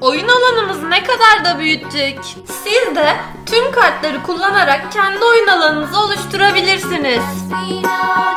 Oyun alanımızı ne kadar da büyüttük. Siz de tüm kartları kullanarak kendi oyun alanınızı oluşturabilirsiniz.